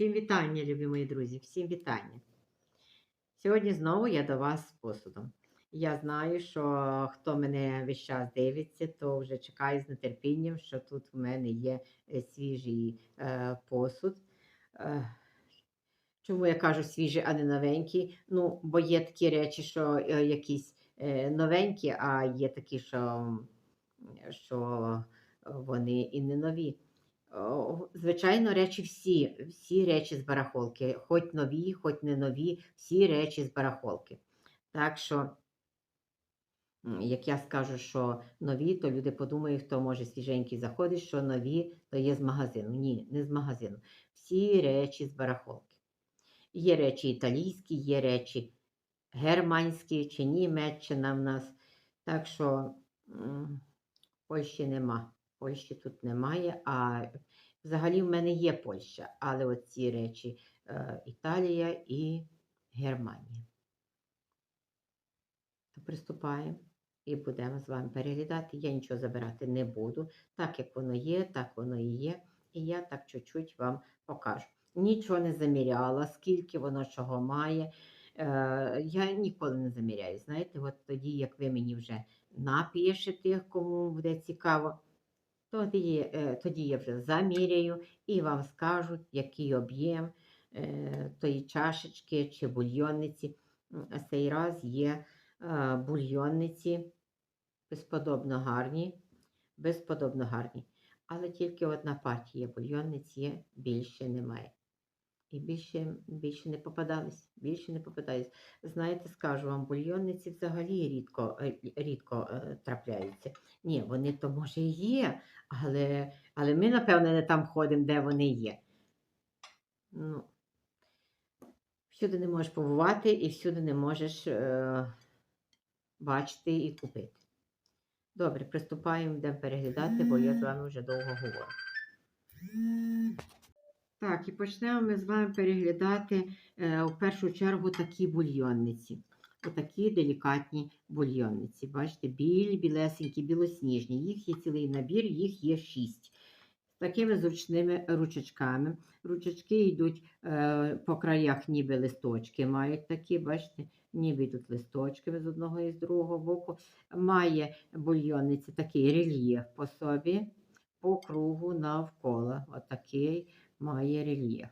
Всім вітання, любі мої друзі, всім вітання. Сьогодні знову я до вас з посудом. Я знаю, що хто мене весь час дивиться, то вже чекає з нетерпінням, що тут в мене є е, свіжий е, посуд. Е, чому я кажу свіжий, а не новенький? Ну, бо є такі речі, що е, якісь е, новенькі, а є такі, що, що вони і не нові. Звичайно, речі всі, всі речі з барахолки, хоч нові, хоч не нові, всі речі з барахолки. Так що, як я скажу, що нові, то люди подумають, хто може свіженький заходить, що нові, то є з магазину. Ні, не з магазину. Всі речі з барахолки. Є речі італійські, є речі германські чи Німеччина в нас. Так що Польщі нема. Польщі тут немає, а взагалі в мене є Польща, але оці речі е, Італія і Германія. То приступаємо і будемо з вами переглядати. Я нічого забирати не буду. Так як воно є, так воно і є. І я так чуть-чуть вам покажу. Нічого не заміряла, скільки воно чого має. Е, я ніколи не заміряю. Знаєте, от тоді, як ви мені вже напишете, кому буде цікаво, тоді, е, тоді я вже заміряю і вам скажу, який об'єм е, тої чашечки чи бульйонниці. Цей раз є е, бульйонниці безподобно гарні, безподобно гарні. Але тільки одна партія бульйонниць є, більше немає. І більше, більше не попадались, більше не попадались. Знаєте, скажу вам, бульйонниці взагалі рідко, е, рідко е, трапляються. Ні, вони то може і є, але, але ми, напевне, не там ходимо, де вони є. Ну, всюди не можеш побувати і всюди не можеш е, бачити і купити. Добре, приступаємо, йдемо переглядати, бо я з вами вже довго говорю. Так, і почнемо ми з вами переглядати е, в першу чергу такі бульйонниці. Отакі делікатні бульйонниці. Бачите, білі, білесенькі, білосніжні. Їх є цілий набір, їх є шість. З такими зручними ручечками. Ручечки йдуть е, по краях, ніби листочки мають такі, бачите, ніби йдуть листочки з одного і з другого боку. Має бульйонниця такий рельєф по собі, по кругу навколо. Отакий має рельєф.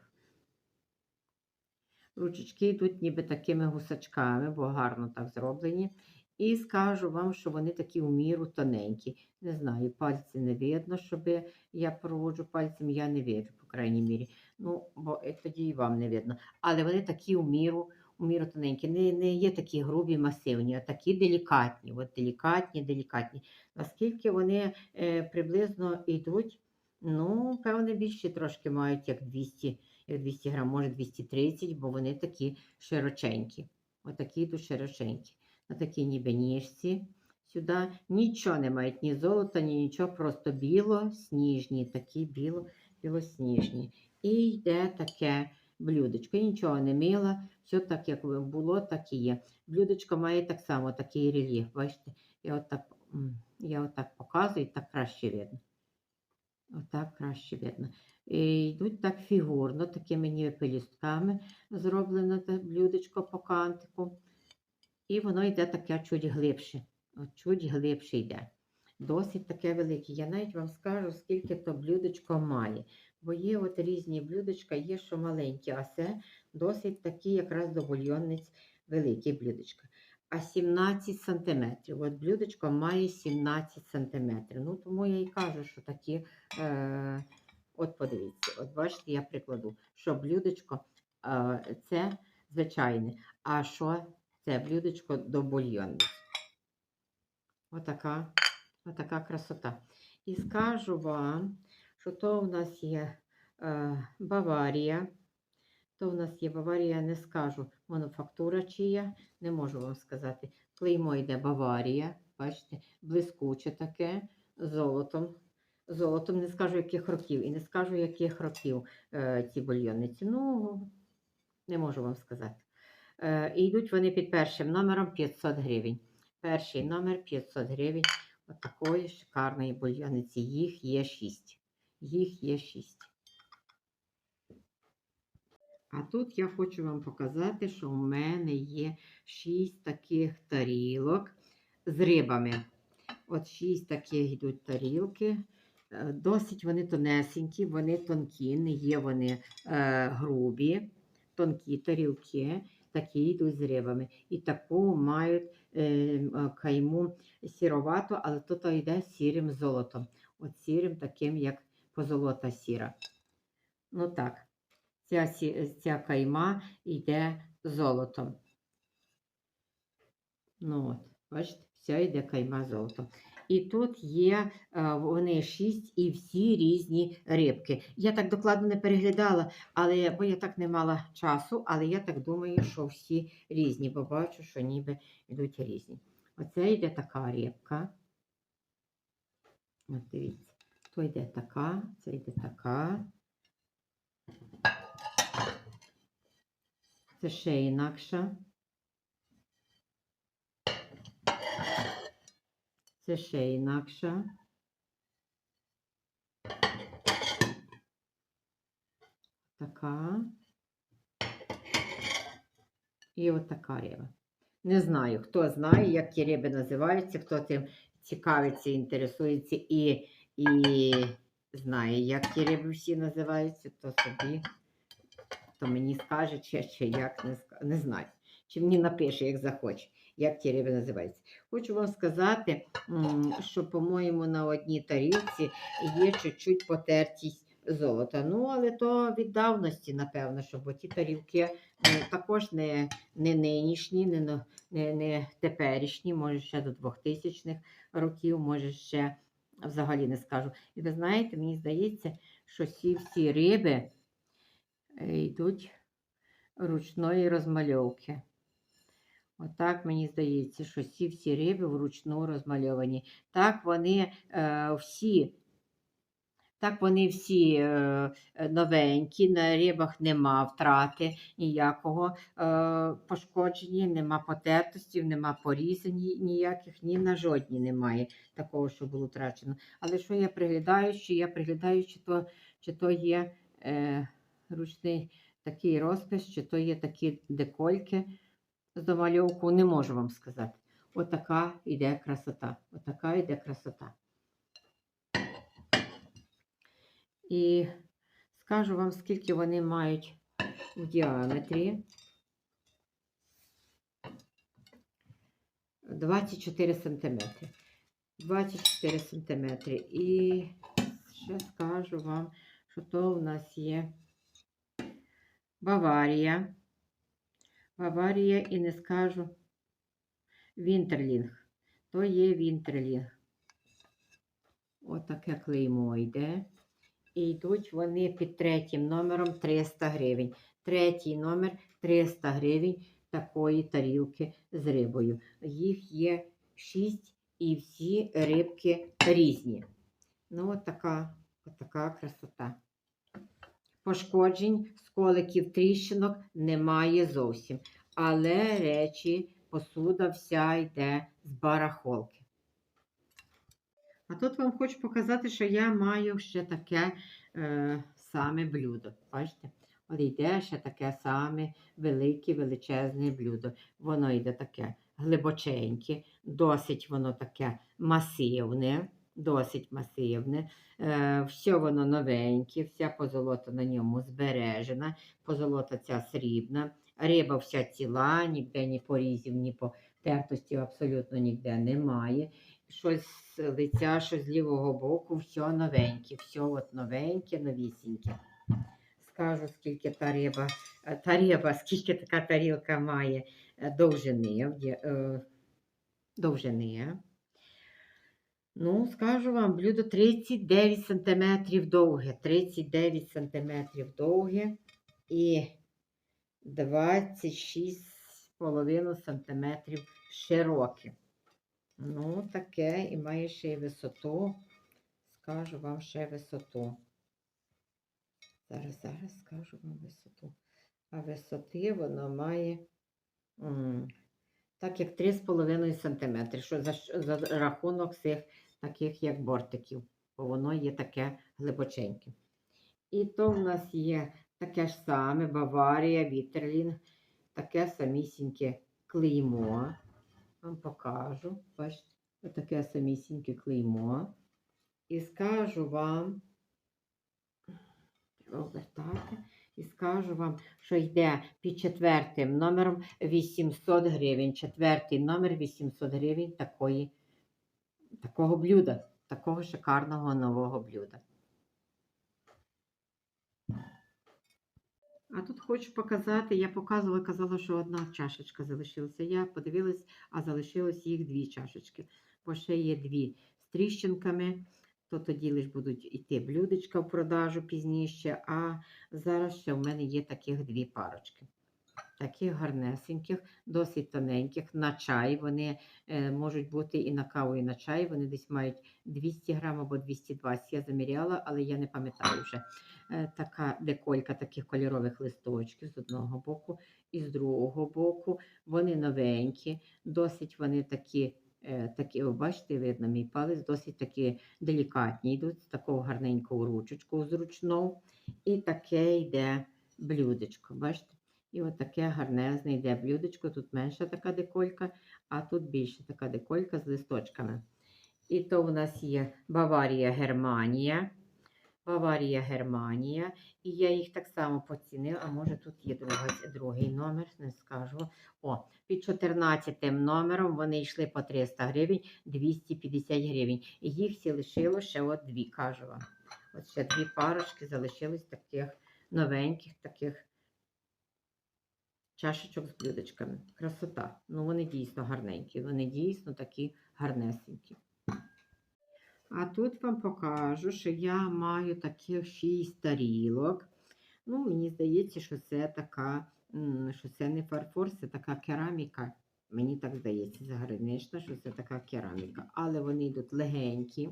Ручечки йдуть ніби такими гусачками, бо гарно так зроблені. І скажу вам, що вони такі у міру тоненькі. Не знаю, пальці не видно, щоб я проводжу пальцем, я не вижу, по крайній мірі. Ну, бо е, тоді і вам не видно. Але вони такі у міру, у міру тоненькі. Не, не є такі грубі, масивні, а такі делікатні. От делікатні, делікатні. Наскільки вони е, приблизно йдуть, ну, певне, більше трошки мають, як 200, як 200 грам, може 230, бо вони такі широченькі. Отакі йдуть широченькі. На такій ніби ніжці. Сюди нічого не мають, ні золота, ні нічого, просто біло-сніжні, такі біло, білосніжні. І йде таке блюдечко. Нічого не мила, все так, як було, так і є. Блюдечко має так само такий рельєф. Бачите, я отак, я отак показую, так краще видно. Отак краще видно. І йдуть так фігурно, такими ніби пелюстками зроблено те блюдечко по кантику. І воно йде таке чуть глибше. От чуть глибше йде. Досить таке велике. Я навіть вам скажу, скільки то блюдечко має. Бо є от різні блюдечка, є що маленькі, а це досить такі якраз до бульйонниць великі блюдечка. А 17 сантиметрів. От блюдечко має 17 сантиметрів. Ну, тому я і кажу, що такі. Е, от подивіться, от бачите, я прикладу, що блюдечко е, це звичайне. А що це блюдечко до бульйонниць. Отака, отака красота. І скажу вам, що то в нас є е, Баварія. То в нас є Баварія, не скажу мануфактура чия, не можу вам сказати. Клеймо йде Баварія, бачите, блискуче таке, золотом. Золотом не скажу, яких років. І не скажу, яких років е, ці бульйонниці. Ну, не можу вам сказати. Е, і йдуть вони під першим номером 500 гривень. Перший номер 500 гривень. Отакої шикарної бульйониці. Їх є 6. Їх є 6. А тут я хочу вам показати, що в мене є шість таких тарілок з рибами. От шість таких йдуть тарілки. Е, Досить вони тонесенькі, вони тонкі, не є вони е, грубі, тонкі тарілки, такі йдуть з рибами. І таку мають е, кайму сіровату, але тут йде сірим золотом. От сірим, таким, як позолота сіра. Ну так, ця, ця кайма йде золотом. Ну от, бачите, вся йде кайма золотом. І тут є е, вони шість і всі різні рибки. Я так докладно не переглядала, але бо я так не мала часу, але я так думаю, що всі різні, бо бачу, що ніби йдуть різні. Оце йде така рибка. От дивіться, то йде така, це йде така. Це ще інакша. Це ще інакша. Така. І от така риба. Не знаю, хто знає, як ті риби називаються, хто тим цікавиться, інтересується і, і знає, як ті риби всі називаються, то собі, то мені скаже, чи, чи як не, не знаю. Чи мені напише, як захоче, як ті риби називаються. Хочу вам сказати, що, по-моєму, на одній тарілці є чуть-чуть потертість золота. Ну, але то від давності, напевно, що бо ті тарілки е, також не, не нинішні, не, не, не теперішні, може ще до 2000-х років, може ще взагалі не скажу. І ви знаєте, мені здається, що всі всі риби йдуть ручної розмальовки. Отак мені здається, що всі риби вручну розмальовані. Так вони е, всі, так вони всі е, новенькі, на рибах нема втрати ніякого е, пошкодження, нема потертостів, нема порізань ніяких, ні на жодній немає такого, що було втрачено. Але що я приглядаю, що я приглядаю, чи то, чи то є е, ручний такий розпис, чи то є такі декольки з домальовку, не можу вам сказати. Отака йде красота. Отака йде красота. І скажу вам, скільки вони мають в діаметрі. 24 сантиметри. 24 сантиметри. І ще скажу вам, що то у нас є Баварія. Баварія і не скажу Вінтерлінг. То є Вінтерлінг. Отаке клеймо йде. І йдуть вони під третім номером 300 гривень. Третій номер 300 гривень такої тарілки з рибою. Їх є 6 і всі рибки різні. Ну, от така, от така красота. Пошкоджень, сколиків, тріщинок немає зовсім. Але речі, посуда вся йде з барахолки. А тут вам хочу показати, що я маю ще таке е, саме блюдо. Бачите? От йде ще таке саме велике, величезне блюдо. Воно йде таке глибоченьке, досить воно таке масивне, досить масивне. Е, все воно новеньке, вся позолота на ньому збережена, позолота ця срібна, риба вся ціла, ніде ні порізів, ні потертості абсолютно ніде немає. Щось з лиця, що з лівого боку, все новеньке, все от новеньке, новісіньке. Скажу, скільки та риба, е, та риба, скільки така тарілка має е, довжини. довжини. Ну, скажу вам, блюдо 39 см довге. 39 см довге і 26,5 см широке. Ну, таке і має ще й висоту. Скажу вам ще висоту. Зараз, зараз скажу вам висоту. А висоти воно має так як 3,5 см, що за, за рахунок цих таких як бортиків, бо воно є таке глибоченьке. І то в нас є таке ж саме Баварія, Вітерлін, таке самісіньке клеймо. Вам покажу. Бачите, отаке самісіньке клеймо. І скажу вам, обертати, і скажу вам, що йде під четвертим номером 800 гривень. Четвертий номер 800 гривень такої, такого блюда, такого шикарного нового блюда. А тут хочу показати, я показувала, казала, що одна чашечка залишилася. Я подивилась, а залишилось їх дві чашечки. Бо ще є дві з тріщинками, то тоді лиш будуть йти блюдечка в продажу пізніше. А зараз ще в мене є таких дві парочки. Таких гарнесеньких, досить тоненьких, на чай. Вони е, можуть бути і на каву, і на чай. Вони десь мають 200 грам або 220. Я заміряла, але я не пам'ятаю вже. Е, така деколька таких кольорових листочків з одного боку і з другого боку. Вони новенькі, досить вони такі, е, такі, о, бачите, видно, мій палець, досить такі делікатні йдуть, з такого гарненького ручечку зручну. І таке йде блюдечко. Бачите? І от таке гарнезне йде блюдечко. Тут менша така деколька, а тут більше така деколька з листочками. І то у нас є Баварія, Германія. Баварія, Германія. І я їх так само поцінила. А може тут є друга, другий номер, не скажу. О, під 14 номером вони йшли по 300 гривень, 250 гривень. І їх всі лишило ще от дві, кажу вам. От ще дві парочки залишились таких новеньких, таких чашечок з блюдечками. Красота. Ну, вони дійсно гарненькі, вони дійсно такі гарнесенькі. А тут вам покажу, що я маю таких шість тарілок. Ну, мені здається, що це така, що це не фарфор, це така кераміка. Мені так здається, загранична, що це така кераміка. Але вони йдуть легенькі,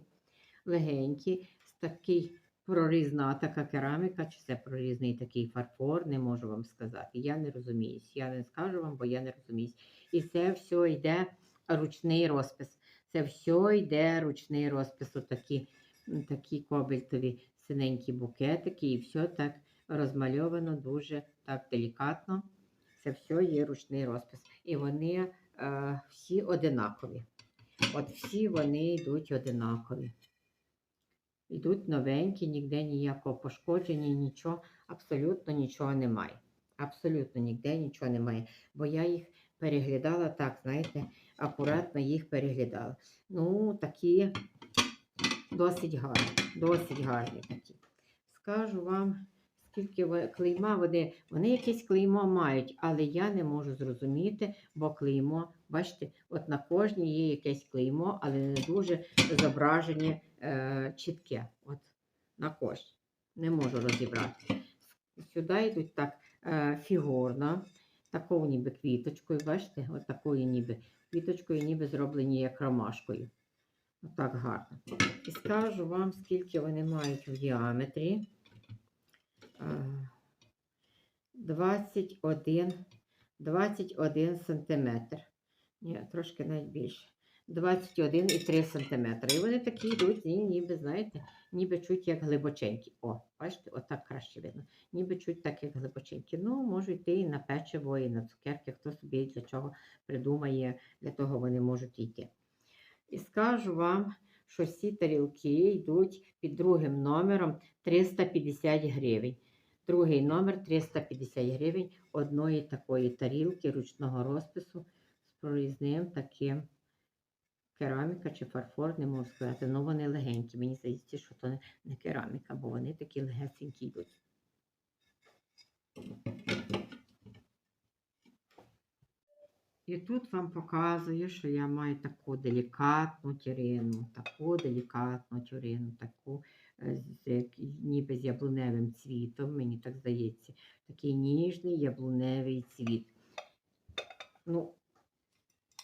легенькі, з такий прорізна така кераміка, чи це прорізний такий фарфор, не можу вам сказати. Я не розуміюсь. Я не скажу вам, бо я не розуміюсь. І це все йде ручний розпис. Це все йде ручний розпис, отакі такі кобальтові синенькі букетики, і все так розмальовано дуже так делікатно. Це все є ручний розпис. І вони е, всі одинакові. От всі вони йдуть одинакові. Йдуть новенькі, ніде ніякого пошкодження, нічого, абсолютно нічого немає. Абсолютно ніде нічого немає. Бо я їх переглядала так, знаєте, акуратно їх переглядала. Ну, такі досить гарні, досить гарні такі. Скажу вам, скільки клейма вони, вони якесь клеймо мають, але я не можу зрозуміти, бо клеймо, бачите, от на кожній є якесь клеймо, але не дуже зображення е, чітке. От на кожній. Не можу розібрати. Сюди йдуть так е, фігурно, такою ніби квіточкою, бачите, от такою ніби квіточкою, ніби зроблені як ромашкою. Отак гарно. І скажу вам, скільки вони мають в діаметрі. Е, 21, 21 сантиметр. Ні, трошки навіть більше. 21,3 см. І вони такі йдуть, ні- ніби, знаєте, ніби чуть як глибоченькі. О, бачите, отак краще видно. Ніби чуть так, як глибоченькі. Ну, можуть йти і на печиво, і на цукерки, хто собі для чого придумає, для того вони можуть йти. І скажу вам, що всі тарілки йдуть під другим номером 350 гривень. Другий номер 350 гривень одної такої тарілки ручного розпису з прорізним таким кераміка чи фарфор, не можу сказати. Ну вони легенькі. Мені здається, що то не- кераміка, бо вони такі легесенькі йдуть. І тут вам показую, що я маю таку делікатну тюрину, таку делікатну тюрину, таку ніби з яблуневим цвітом, мені так здається. Такий ніжний яблуневий цвіт. Ну,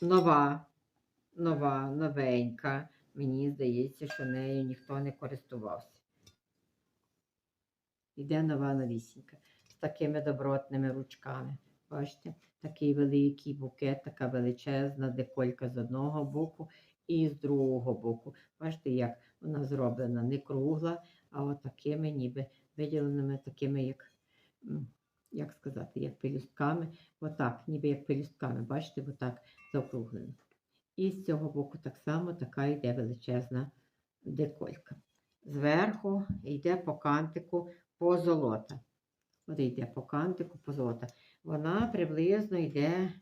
нова, нова, новенька. Мені здається, що нею ніхто не користувався. Іде нова новісінька з такими добротними ручками. Бачите, такий великий букет, така величезна деколька з одного боку і з другого боку. Бачите, як вона зроблена не кругла, а от такими ніби виділеними, такими, як як сказати, як пелюстками, отак, ніби як пелюстками, бачите, отак заокруглено. І з цього боку так само така йде величезна деколька. Зверху йде по кантику позолота. От йде по кантику позолота. Вона приблизно йде,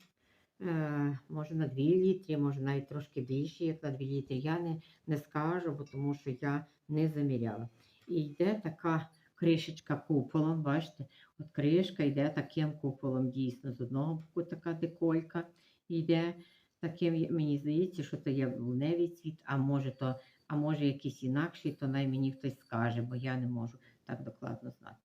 може на 2 літри, може навіть трошки більше, як на 2 літри. Я не, не скажу, бо тому що я не заміряла. І йде така кришечка куполом, бачите? От кришка йде таким куполом, дійсно. З одного боку така деколька йде таким, мені здається, що це є волневий цвіт, а може то, а може якийсь інакший, то най мені хтось скаже, бо я не можу так докладно знати.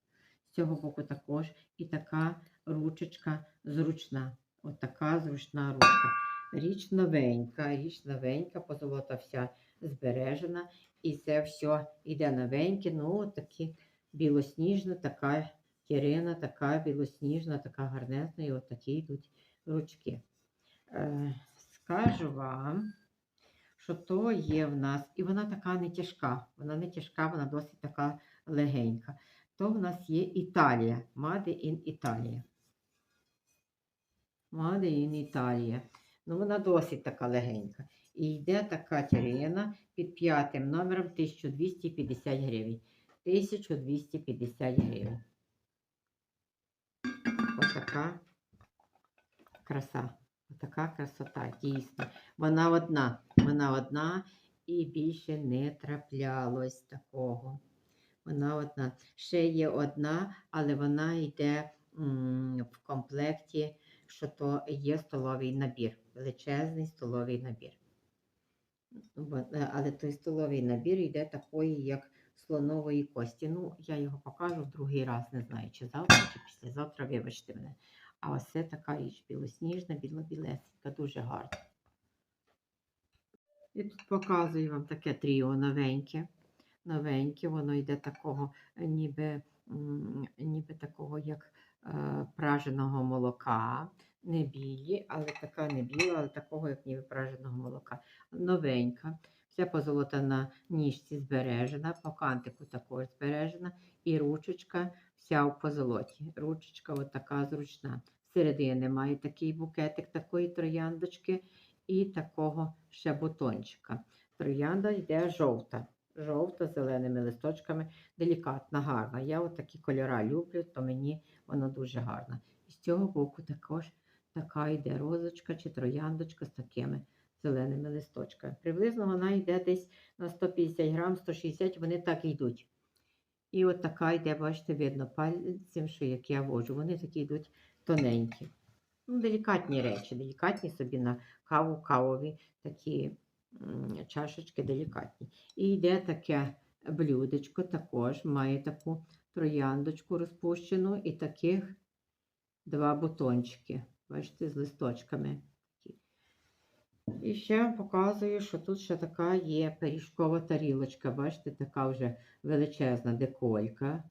З цього боку також і така ручечка зручна. От така зручна ручка. Річ новенька, річ новенька, позолота вся збережена. І це все йде новеньке. Ну, такі білосніжна, така тірина, така білосніжна, така гарнезна, і от такі йдуть ручки. Е, скажу вам, що то є в нас, і вона така не тяжка. Вона не тяжка, вона досить така легенька. То в нас є Італія, Made in Italia. Made in Italia. Ну, вона досить така легенька. І йде така тірина під п'ятим номером 1250 гривень. 1250 гривень. Ось така краса. Така красота, дійсно. Вона одна. Вона одна і більше не траплялось такого. Вона одна. Ще є одна, але вона йде в комплекті, що то є столовий набір. Величезний столовий набір. Е, Але той столовий набір йде такої, як слонової кості. Ну, я його покажу в другий раз, не знаю, чи завтра, чи післязавтра, вибачте мене. А ось це така річ білосніжна, біло-білесенька, дуже гарна. І тут показую вам таке тріо новеньке. Новеньке, воно йде такого, е, ніби, ніби такого, як праженого молока. Не білі, але така не біла, але такого, як ніби праженого молока. Новенька. Вся позолота на ніжці збережена, по кантику також збережена. І ручечка вся в позолоті. Ручечка от така зручна. Всередині має такий букетик такої трояндочки і такого ще бутончика. Троянда йде жовта. Жовта зеленими листочками, делікатна, гарна. Я от такі кольора люблю, то мені воно дуже гарно. І з цього боку також така йде розочка чи трояндочка з такими зеленими листочками. Приблизно вона йде десь на 150 грам, 160, вони так йдуть. І от така йде, бачите, видно пальцем, що як я вожу. Вони такі йдуть тоненькі. Ну, делікатні речі, делікатні собі на каву, кавові такі чашечки делікатні. І йде таке блюдечко, також має таку трояндочку розпущену і таких два бутончики. Бачите, з листочками. І ще вам показую, що тут ще така є пиріжкова тарілочка. Бачите, така вже величезна деколька.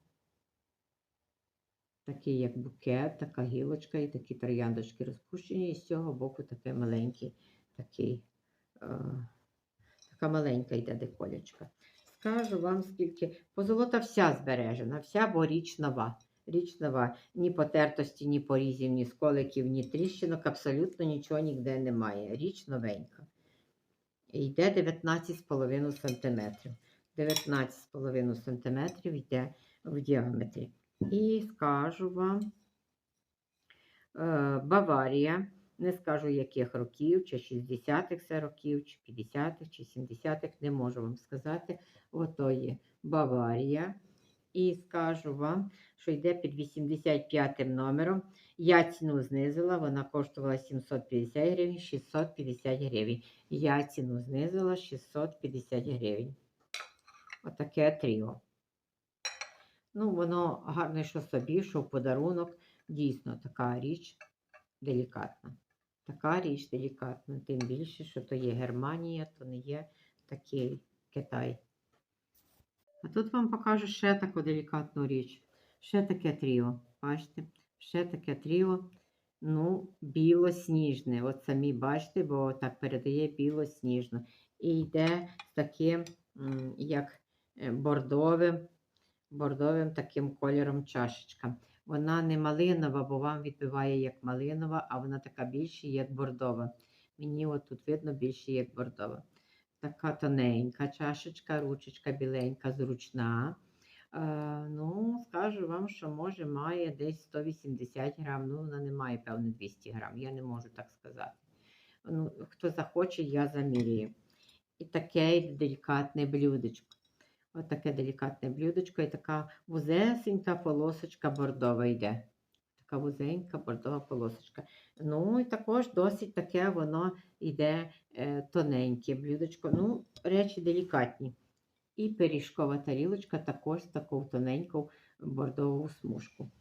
Такий як букет, така гілочка і такі трояндочки розпущені. І з цього боку такий маленький, такий, е, така маленька йде деколечка. Скажу вам, скільки позолота вся збережена, вся, бо річ нова. Річ нова. Ні потертості, ні порізів, ні сколиків, ні тріщинок, абсолютно нічого ніде немає. Річ новенька. Йде 19,5 см. 19,5 см йде в діаметрі. І скажу вам, е, Баварія, не скажу яких років, чи 60-х це років, чи 50-х, чи 70-х, не можу вам сказати. Ото є Баварія. І скажу вам, що йде під 85 номером. Я ціну знизила, вона коштувала 750 гривень, 650 гривень. Я ціну знизила 650 гривень. Отаке тріо. Ну, воно гарне, що собі, що в подарунок. Дійсно, така річ делікатна. Така річ делікатна. Тим більше, що то є Германія, то не є такий Китай. А тут вам покажу ще таку делікатну річ. Ще таке тріо. Бачите? Ще таке тріо. Ну, білосніжне. От самі бачите, бо так передає білосніжно. І йде з таким, як е, бордовим, бордовим таким кольором чашечка. Вона не малинова, бо вам відбиває як малинова, а вона така більше, як бордова. Мені от тут видно більше, як бордова. Така тоненька чашечка, ручечка біленька, зручна. Е, ну, скажу вам, що може має десь 180 грам, ну вона не має, певно, 200 грам, я не можу так сказати. Ну, хто захоче, я замірюю. І таке делікатне блюдечко. Ось таке делікатне блюдечко і така вузесенька полосочка бордова йде. Така вузенька бордова полосочка. Ну, і також досить таке воно йде е, тоненьке блюдечко. Ну, речі делікатні. І пиріжкова тарілочка також таку тоненьку бордову смужку.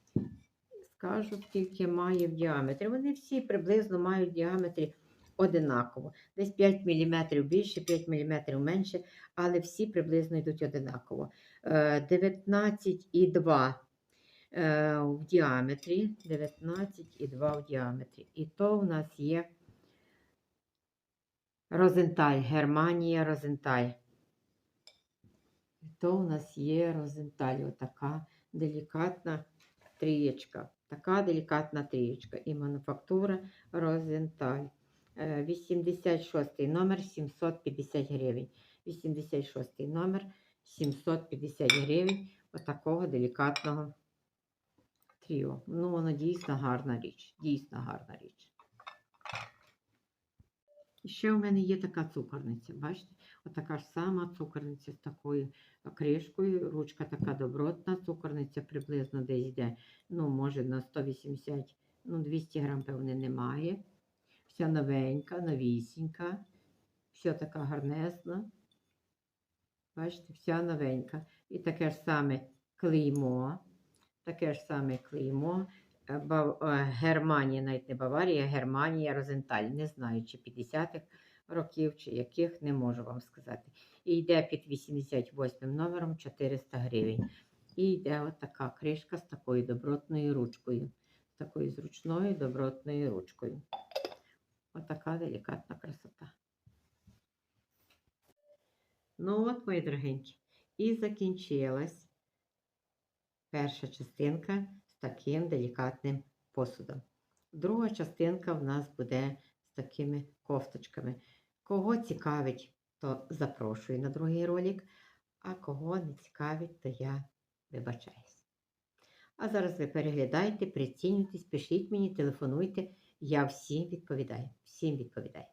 Скажу, скільки має в діаметрі. Вони всі приблизно мають в діаметрі одинаково. Десь 5 мм більше, 5 мм менше, але всі приблизно йдуть одинаково. Е, 19,2 е, в діаметрі. 19,2 в діаметрі. І то в нас є Розенталь, Германія Розенталь. І то у нас є Розенталь, отака делікатна трієчка. Така делікатна трієчка. І мануфактура Розенталь. Е, 86 номер 750 гривень. 86 номер 750 гривень. Отакого делікатного тріо. Ну, воно дійсно гарна річ. Дійсно гарна річ. І ще у мене є така цукорниця. Бачите? Отака ж сама цукорниця з такою кришкою. Ручка така добротна. Цукорниця приблизно десь йде, ну, може, на 180, ну, 200 грам, певне, немає. Вся новенька, новісінька. Все така гарнесна. Бачите, вся новенька. І таке ж саме клеймо. Таке ж саме клеймо. Е, Бав... е, Германія, навіть не Баварія, Германія, Розенталь. Не знаю, чи 50-х років, чи яких, не можу вам сказати. І йде під 88 номером 400 гривень. І йде от така кришка з такою добротною ручкою. З такою зручною добротною ручкою. Отака делікатна красота. Ну от, мої дорогенькі, і закінчилась перша частинка з таким делікатним посудом. Друга частинка в нас буде з такими кофточками. Кого цікавить, то запрошую на другий ролик, а кого не цікавить, то я вибачаюсь. А зараз ви переглядайте, прицінюйтесь, пишіть мені, телефонуйте. Я всім відповідаю. Всім відповідаю.